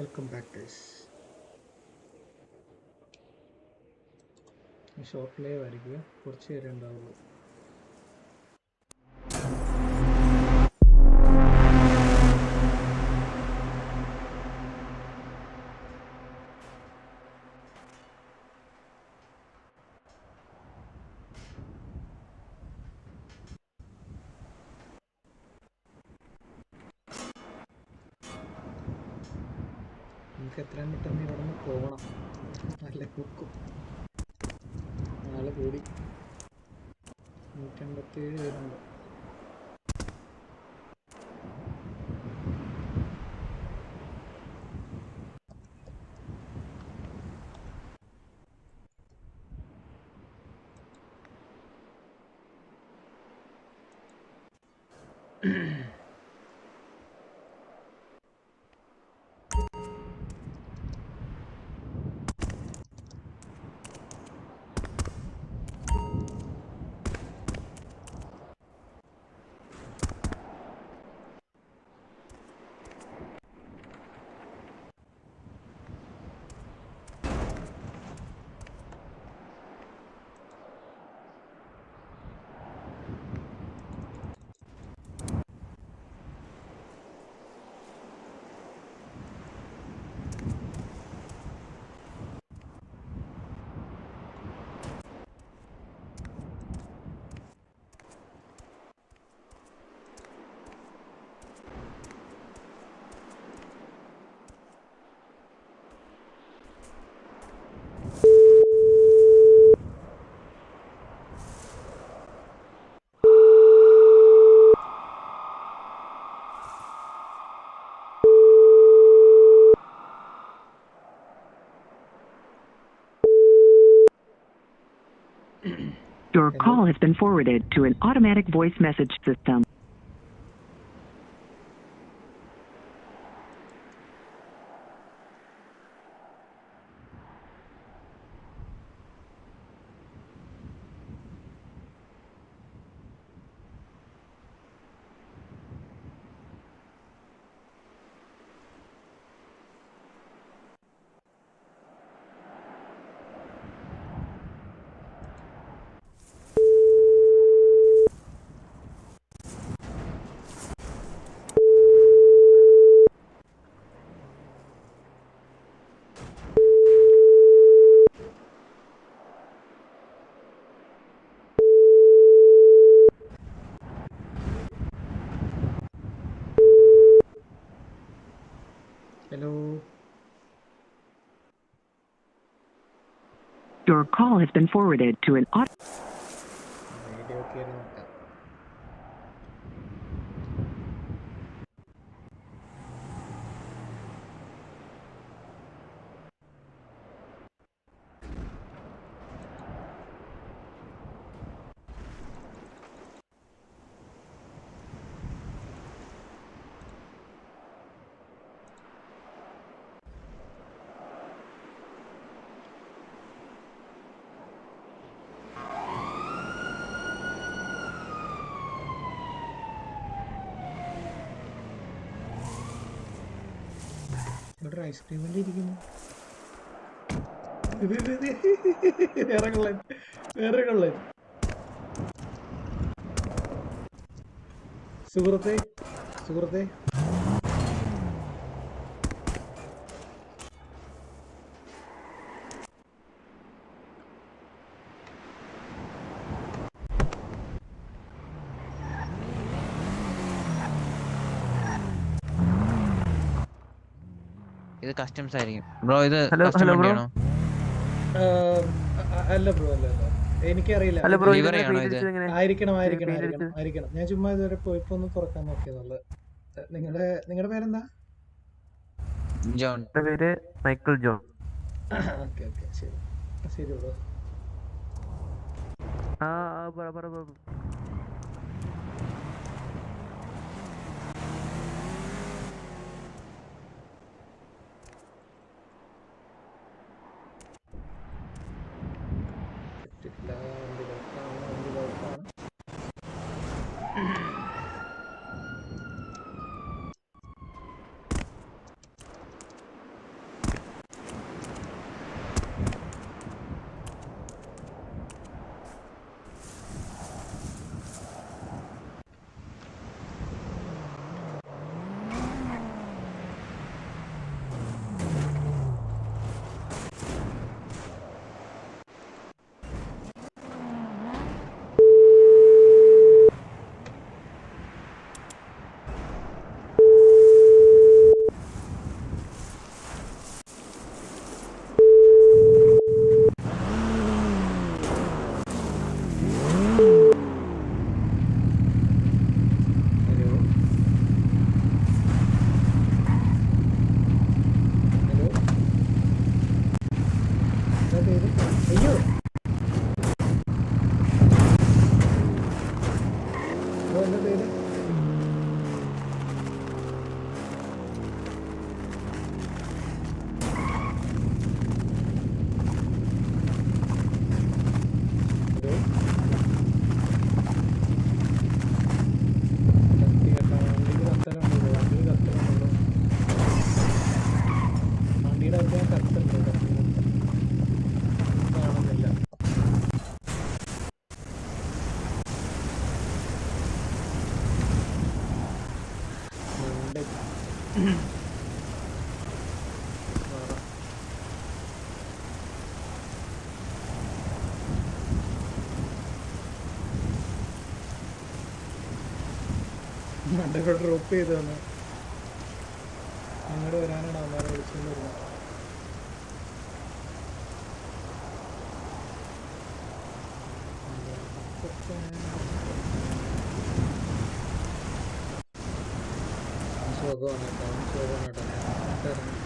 Welcome back guys short live ആയിരിക്കും. കുറച്ച് നേരം ഉണ്ടാവുള്ളൂ. എത്രയും പെട്ടെന്ന് ഇവിടെ നിന്ന് പോകണം. നല്ല കുക്കും നാല് കൂടി നൂറ്റമ്പത്തേഴ് പേരുണ്ട് Your call has been forwarded to an automatic voice message system. Your call has been forwarded to an auto. ഇവിടെ ഒരു ഐസ്ക്രീം വണ്ടി ഇരിക്കുന്നു വേറെ കള്ളൻ. വേറെ കള്ളൻ. സുഹൃത്തെ സുഹൃത്തെ. ഇത് കസ്റ്റംസ് ആയിരിക്കും. ബ്രോ ഇത് ഹലോ കസ്റ്റം വണ്ടിയാണോ? അല്ല ബ്രോ അല്ല എനിക്കറിയില്ല. അല്ല ബ്രോ ആണോ ഇത്? ആയിരിക്കണം ആയിരിക്കണം ആയിരിക്കണം ആയിരിക്കണം. ഞാൻ ചുമ്മാ ഇതുവരെ പോയിപ്പോ ഒന്ന് തുറക്കാൻ നോക്കിയതല്ല. നിങ്ങളുടെ നിങ്ങളുടെ പേരെന്താ? ജോൺ. പേര് മൈക്കിൾ ജോൺ. ഓക്കെ ഓക്കെ ശരി. ശരി ബ്രോ ആ ആ, പറ പറ. ഡ്രോപ്പ് ചെയ്തു തന്നെ അങ്ങോട്ട് വരാനാണ് അവന്മാരെ വിളിച്ചുകൊണ്ട് സുഖമാണ് കേട്ടോ അവന് സുഖമാണ് കേട്ടോ ഞാൻ ഇറങ്ങി.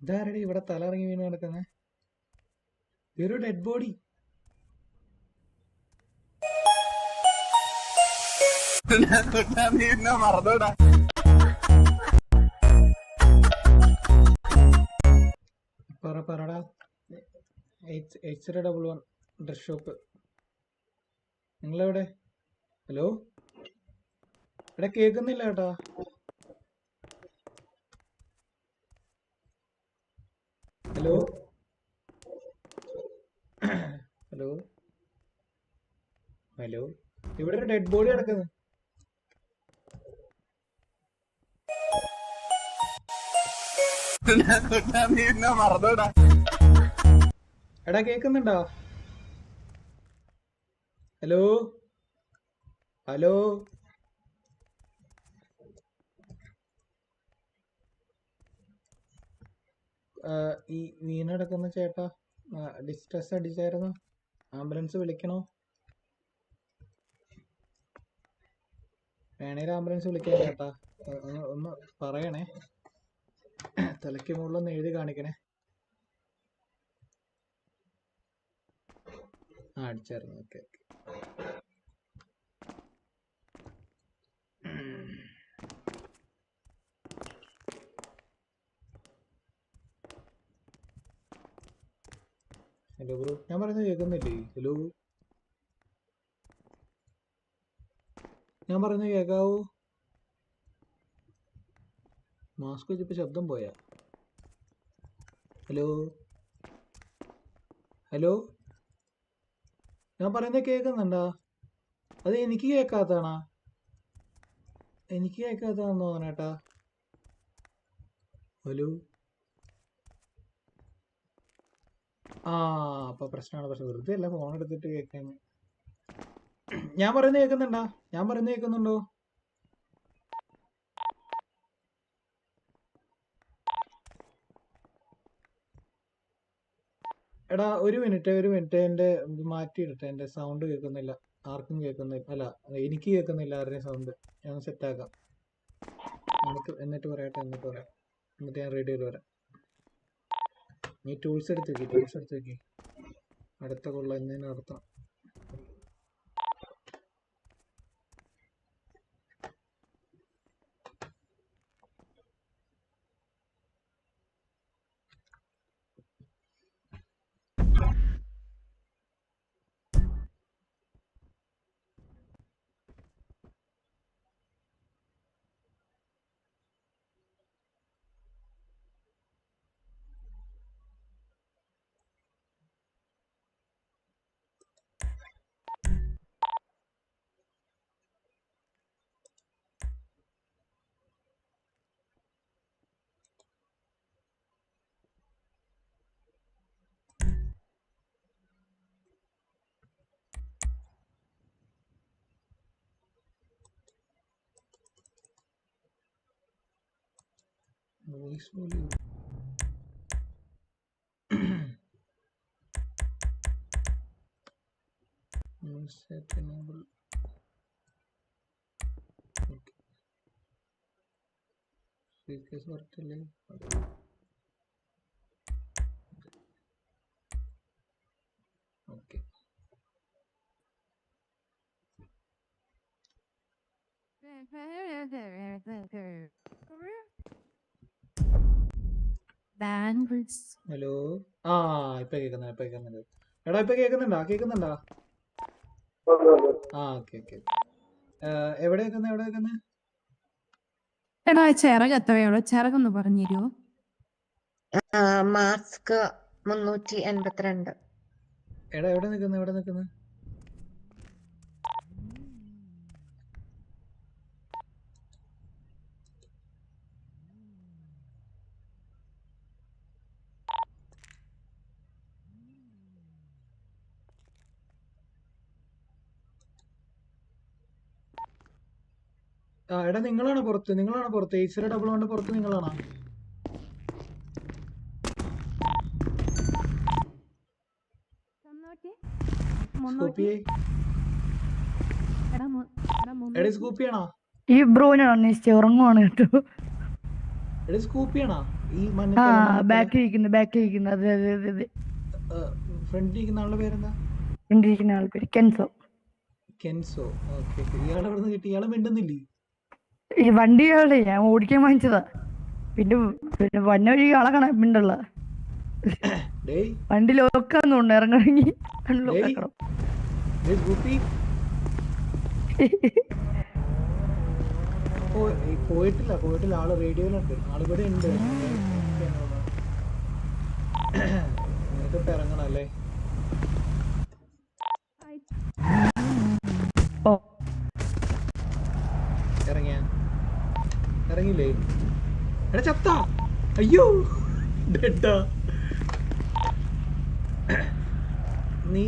ഇതാരടി ഇവിടെ തല ഇറങ്ങി വീണ് കിടക്കുന്നേ? ഒരു ഡെഡ് ബോഡി പറ പറടാ. H double one dress shop നിങ്ങളെവിടെ? Hello ഇവിടെ കേൾക്കുന്നില്ല കേട്ടാ. ഹലോ ഹലോ ഹലോ ഇവിടെ ഒരു ഡെഡ് ബോഡി കിടക്കുന്നു. എടാ കേക്കുന്നുണ്ടോ? ഹലോ? ഹലോ? ഈ വീണടക്കുന്ന ചേട്ടാ ഡിസ്ട്രസ് അടിച്ചായിരുന്നു. ആംബുലൻസ് വിളിക്കണോ? വേണേൽ ആംബുലൻസ് വിളിക്കാം ചേട്ടാ. ഒന്ന് ഒന്ന് പറയണേ. തലയ്ക്ക് മുകളിലൊന്ന് എഴുതി കാണിക്കണേ. ആ അടിച്ചായിരുന്നു. Okay okay. ഹലോ ബ്രോ ഞാൻ പറയുന്നത് കേൾക്കുന്നില്ലേ? ഹലോ ഞാൻ പറയുന്നത് കേൾക്കാവോ? മാസ്ക് വെച്ചപ്പോൾ ശബ്ദം പോയാ. ഹലോ ഹലോ ഞാൻ പറയുന്നത് കേൾക്കുന്നുണ്ടോ അത് എനിക്ക് കേൾക്കാത്തതാണോ എനിക്ക് കേൾക്കാത്തതാണെന്ന് തോന്നണേട്ടാ ഹലോ ആ അപ്പൊ പ്രശ്നമാണ്. പക്ഷെ വെറുതെ അല്ല ഫോൺ എടുത്തിട്ട് കേൾക്കാൻ ഞാൻ പറയുന്നത് കേൾക്കുന്നുണ്ടോ ഞാൻ പറയുന്നത് കേൾക്കുന്നുണ്ടോ എടാ ഒരു മിനിറ്റ് ഒരു മിനിറ്റ്. എന്റെ മാറ്റിയിടട്ടെ എന്റെ സൗണ്ട് കേൾക്കുന്നില്ല. ആർക്കും കേൾക്കുന്നില്ല. അല്ല എനിക്ക് കേൾക്കുന്നില്ല ആരുടെയും സൗണ്ട് ഞാൻ സെറ്റ് ആക്കാം. എന്നിട്ട് പറയട്ടെ എന്നിട്ട് പറയാം. എന്നിട്ട് ഞാൻ റെഡി ചെയ്ത് വരാം. നീ ടൂൾസ് എടുത്ത് വെക്കി ടൂൾസ് എടുത്ത് വെക്കി. അടുത്ത കൊള്ള എന്നതിന് voice volume set enable okay so is this work delay okay. Hello ആ ഇപ്പൊ കേക്കുന്നുണ്ട് ഇപ്പൊ കേക്കുന്നുണ്ട്. എടാ ഇപ്പൊ കേക്കുന്നുണ്ടാ? കേക്കുന്നുണ്ടാ? ആ ഓക്കെ ഓക്കെ. എവിടെ കേൾക്കുന്നത് എവിടെ കേൾക്കുന്നത് എടാ ചിറക് എത്രയുള്ളൂ ചിറകൊന്ന് പറഞ്ഞു തരുമോ മാസ്ക് മുന്നൂറ്റി എൺപത്തിരണ്ട്. എടാ എവിടെ നിൽക്കുന്നത് എവിടെ നിൽക്കുന്നത് ആ എടാ നിങ്ങളാണ് പുറത്ത്? നിങ്ങളാണ് പുറത്ത്? എയ്സിലെ ഡബിൾ കൊണ്ട് പുറത്ത് നിങ്ങളാണോ? സ്കൂപ്പി. എടാ സ്കൂപ്പിയാണോ? ഈ ഉറങ്ങുവാണ് കേട്ടോ. എടാ സ്കൂപ്പിയാണോ? ഈ ആ മഞ്ഞ ബാക്കിൽ ഇരിക്കുന്നു ബാക്കിൽ ഇരിക്കുന്നു അതെ അതെ അതെ അതെ. ഫ്രണ്ടിൽ ഇരിക്കുന്ന ആളുടെ പേരെന്താ? ഫ്രണ്ടിരിക്കുന്ന ആൾക്കാർ കെൻസോ. കെൻസോ. ഓക്കെ ഇയാളെ കിട്ടി? ഇയാളെ മിണ്ടുന്നില്ലേ? ഈ വണ്ടികളുടെ ഞാൻ ഓടിക്കാൻ വാങ്ങിച്ചതാ. പിന്നെ പിന്നെ വന്ന വഴി ആളെ കാണാൻ വണ്ടി ലോക്കാന്നുണ്ട്. ലോക്കാക്കണം. ഏയ് പോയിട്ടില്ല പോയിട്ടില്ല. ആൾ റേഡിയോയിലുണ്ട്. ആൾ ഇവിടെ ഉണ്ട്. ഇറങ്ങണം അല്ലേ? എടാ ചത്ത. അയ്യോ ഡെഡാ നീ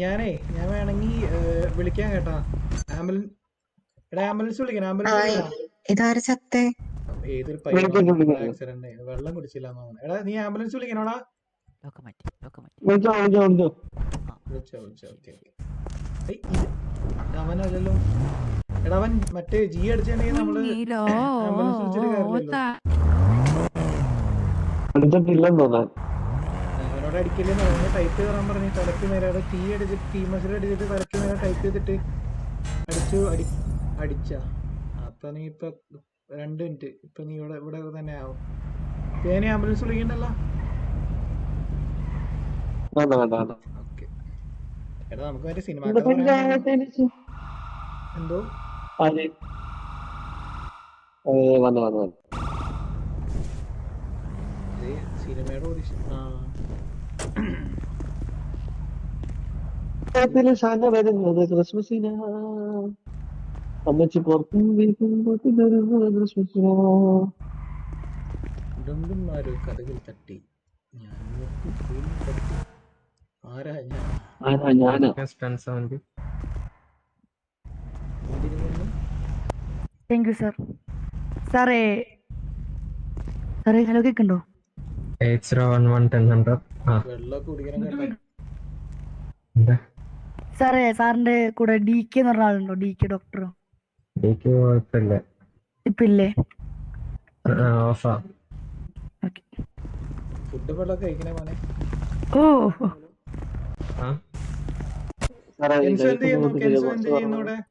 ഞാനേ ഞാൻ വേണമെങ്കിൽ വിളിക്കാൻ കേട്ടാ. ആംബുലൻസ് എടാ ആംബുലൻസ് വിളിക്കണം ആംബുലൻസ് ഇതാര ചത്തേ? ഏതൊരു. ആക്സിഡന്റ്. വെള്ളം കുടിച്ചില്ല എടാ നീ ആംബുലൻസ് വിളിക്കണോടാ? വിളിച്ചോ വിളിച്ചോ വിളിച്ചോ. Okay okay. അവനല്ലല്ലോ. അവൻ മറ്റേ ജി അടിച്ചിട്ടുണ്ടെങ്കിൽ നമ്മൾ തോന്നാൻ. അവനോട് ടൈപ്പ് ചെയ്താൻ പറഞ്ഞു. തലക്ക് നേരെ അവിടെ തീ അടിച്ചിട്ട് തീ മസിൽ അടിച്ചിട്ട് തലക്ക് നേരെ ടൈപ്പ് ചെയ്തിട്ട് അടിച്ചു അടി അടിച്ച. അപ്പൊ നീ ഇപ്പൊ രണ്ട് മിനിറ്റ് ഇപ്പൊ നീ ഇവിടെ ഇവിടെ തന്നെ ആവും. ഞാൻ ആംബുലൻസ് വിളിക്കണ്ടല്ലോ? വേണ്ട വേണ്ട വേണ്ട. എടാ നമുക്ക് മറ്റേ സിനിമ എന്തോ? വന്നു വന്നു വന്നു. ഇത് സിനിമയുടെ ഓഡിഷൻ ആ. കേരളത്തിലെ ശാന്ത വരുന്നത് ക്രിസ്മസിനാ അമ്മച്ചി പുറത്തും വീട്ടും കൂട്ടിത്തരുന്നത് ക്രിസ്മസിനാ ഡുംഡുമാരോ കഥകൾ തട്ടി. ഞാൻ ഫീൽ തട്ടി. ആരാ ഞാൻ? ആരാ ഞാനാ എന്തിനു വന്നു? താങ്ക് യു സാർ സാറേ സാറേ ഹലോ കേൾക്കുന്നുണ്ടോ eight zero one one ten hundred സാറേ സാറിന്റെ കൂടെ ഡി കെ എന്ന് പറഞ്ഞ ആളുണ്ടോ? ഡി കെ ഡോക്ടറോ ഇപ്പൊ ഇല്ലേ ഓ.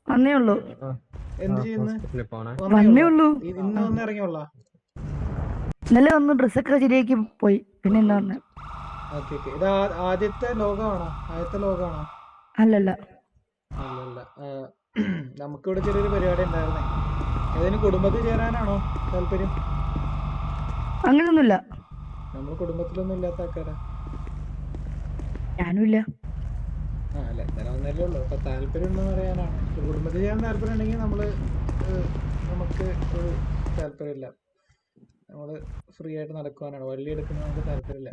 വന്നേ ഉള്ളൂ. എന്ത് ചെയ്യുന്നു? വന്നേ ഉള്ളൂ. ഇന്ന് വന്ന് ഇറങ്ങിയുള്ള ഇന്നലെ വന്ന് ഡ്രസ്സൊക്കെ ശരിയാക്കി പോയി. പിന്നെ എന്താ പറഞ്ഞ ഓക്കെ ഓക്കെ. ഇത് ആദ്യത്തെ ലോകമാണോ? ആദ്യത്തെ ലോകമാണോ? അല്ലല്ല. അല്ലല്ല. നമുക്ക് നമുക്കിവിടെ ചെറിയൊരു പരിപാടി ഉണ്ടായിരുന്നേ. ഏതെങ്കിലും കുടുംബത്തിൽ ചേരാനാണോ താല്പര്യം? അങ്ങനെയൊന്നുമില്ല. നമ്മൾ കുടുംബത്തിലൊന്നും ഇല്ലാത്ത ആൾക്കാരാ. ഞാനും ഇല്ല അല്ല ഒന്നല്ലേ ഉള്ളൂ. അപ്പൊ താല്പര്യം ഉണ്ടെന്ന് പറയാനാണ് കുടുംബത്തിൽ ചെയ്യാൻ താല്പര്യം ഉണ്ടെങ്കിൽ നമ്മൾ നമുക്ക് ഒരു താല്പര്യമില്ല. നമ്മൾ ഫ്രീ ആയിട്ട് നടക്കുവാനാണ്. വള്ളി എടുക്കുന്ന നമുക്ക് താല്പര്യമില്ല.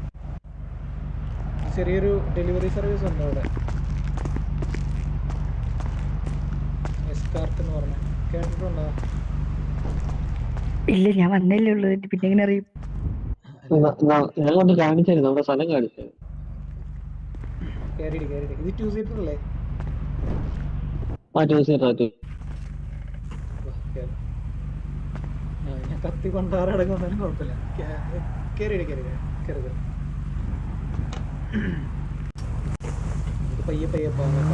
ചെറിയൊരു ഡെലിവറി സർവീസ് ഉണ്ട് അവിടെ? എസ്കാർട്ട് എന്ന് പറഞ്ഞ. കേട്ടിട്ടുണ്ടോ? ഇല്ല ഞാൻ വന്നല്ലേ ഉള്ളൂ. പിന്നെ എങ്ങനെ അറിയും? കാണിച്ചായിരുന്നു. നമ്മുടെ സ്ഥലം കാണിച്ചു കേറിയിട്ട് കേറിയിട്ട് ഇത് ടു സീറ്റർ അല്ലേ? ആ ടു സീറ്റർ ടു ഞാൻ കത്തി കൊണ്ടാറടക്കുന്നതിനും കുഴപ്പമില്ല. കേറിയിട്ട് കേറി കയറി കയറി പയ്യെ പയ്യെ പോകാൻ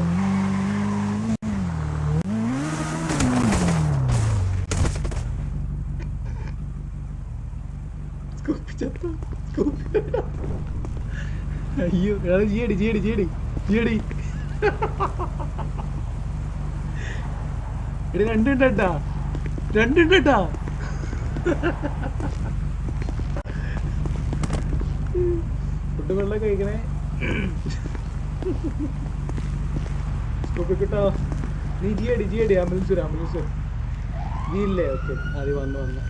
അയ്യോ ജിയടി ജിയടി ജിയടി ജിയടി എടി രണ്ടുണ്ടട്ടാ. രണ്ടുണ്ടാ ഫുഡ് വെള്ളം കഴിക്കണേ. കിട്ടോ നീ ജിയടി ജിയടി ആംബുലൻസ് വരും ആംബുലൻസ് നീ ഇല്ലേ? ഓക്കെ. ആദ്യം വന്ന് വന്ന്.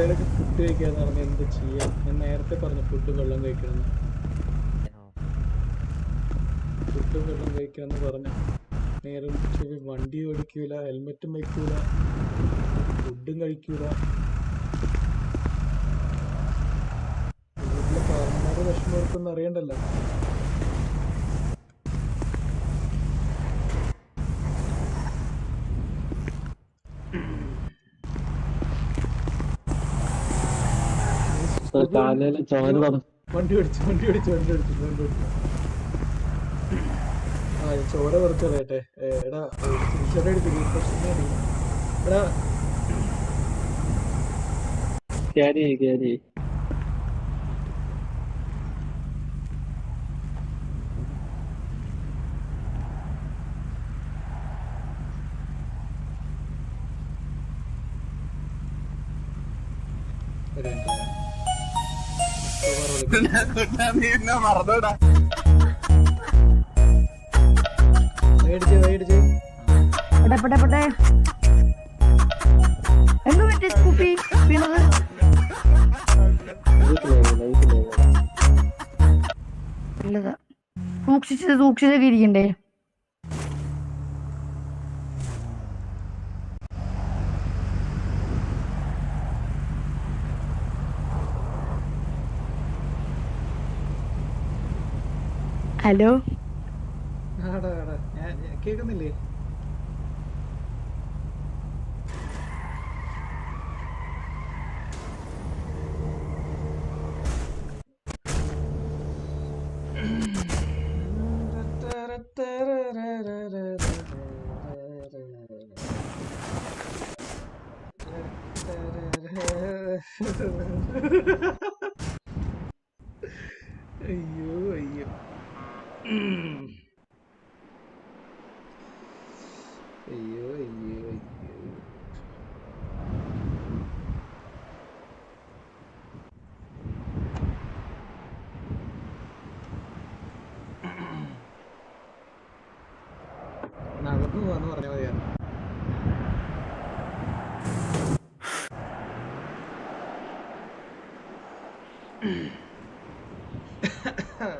പിള്ളേരൊക്കെ ഫുഡ് കഴിക്കാന്ന് പറഞ്ഞാൽ എന്ത് ചെയ്യാം? ഞാൻ നേരത്തെ പറഞ്ഞു ഫുഡ് വെള്ളം കഴിക്കണം ഫുഡും വെള്ളം കഴിക്കണം എന്ന് പറഞ്ഞു. നേരെ വണ്ടി ഓടിക്കൂല ഹെൽമെറ്റും വയ്ക്കൂല ഫുഡും കഴിക്കൂല. വീട്ടിലെ പാർമാരുടെ വിഷമം അവർക്കൊന്നും അറിയണ്ടല്ലോ. കാലയിൽ ചോര വണ്ടി ഓടിച്ചു വണ്ടി ഓടിച്ചു വണ്ടി ആ ചോര കുറച്ച് കളയട്ടെ എടാ എടാ. carry ചെയ്യ്, നല്ലതാ സൂക്ഷിച്ച് സൂക്ഷിച്ചൊക്കെ ഇരിക്കണ്ടേ? Hello Ha ha ha ha! കേൾക്കുന്നില്ലേ അയ്യോ അയ്യോ അയ്യോ അയ്യോ അയ്യോ നടന്നു പോവാന്ന് പറഞ്ഞാൽ മതിയായിരുന്നു ഡേയ് ഡേ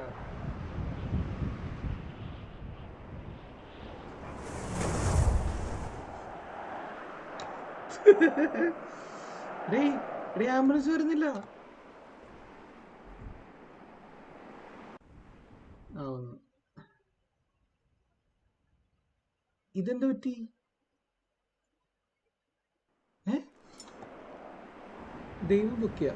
ആംബുലൻസ് വരുന്നില്ല. ഇതെന്ത് പറ്റി? ഏ? ദൈവം പൊക്കിയ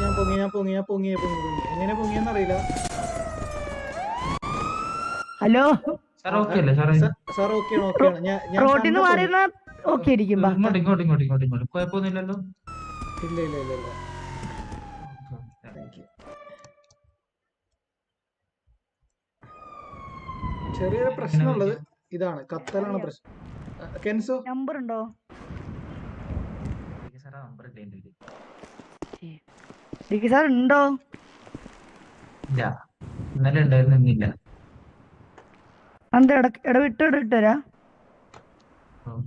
ഞാൻ പൊങ്ങി ഞാൻ പൊങ്ങി ഞാൻ പൊങ്ങി പൊങ്ങി. പൊങ്ങി എങ്ങനെ പൊങ്ങിയെന്ന് അറിയില്ല ഹലോ? സാർ ഓക്കെ അല്ലേ? സാറേ. സാർ ഓക്കെ ആണ് റോട്ടിൽ നിന്ന് മാറിയിരുന്ന ഓക്കെ ഇരിക്കും ബാ. ഇങ്ങോട്ട് ഇങ്ങോട്ട് ഇങ്ങോട്ട് ഇങ്ങോട്ട് ഇങ്ങോട്ട്. കുഴപ്പമൊന്നുമില്ലല്ലോ? ഇല്ല ഇല്ല ഇല്ല ഇല്ല. ചെറിയൊരു പ്രശ്നമുള്ളത് ഇതാണ്. കത്തലാണ് പ്രശ്നം. കെൻസോ? നമ്പർ ഉണ്ടോ നമ്പർ ഇല്ല കയ്യിൽ. സാർ ഉണ്ടോ ഇല്ല ഇന്നലെ ഉണ്ടായിരുന്നു ഇന്നില്ല എന്താ ഇട ഇടവിട്ട് ഇട തരാ ഉം.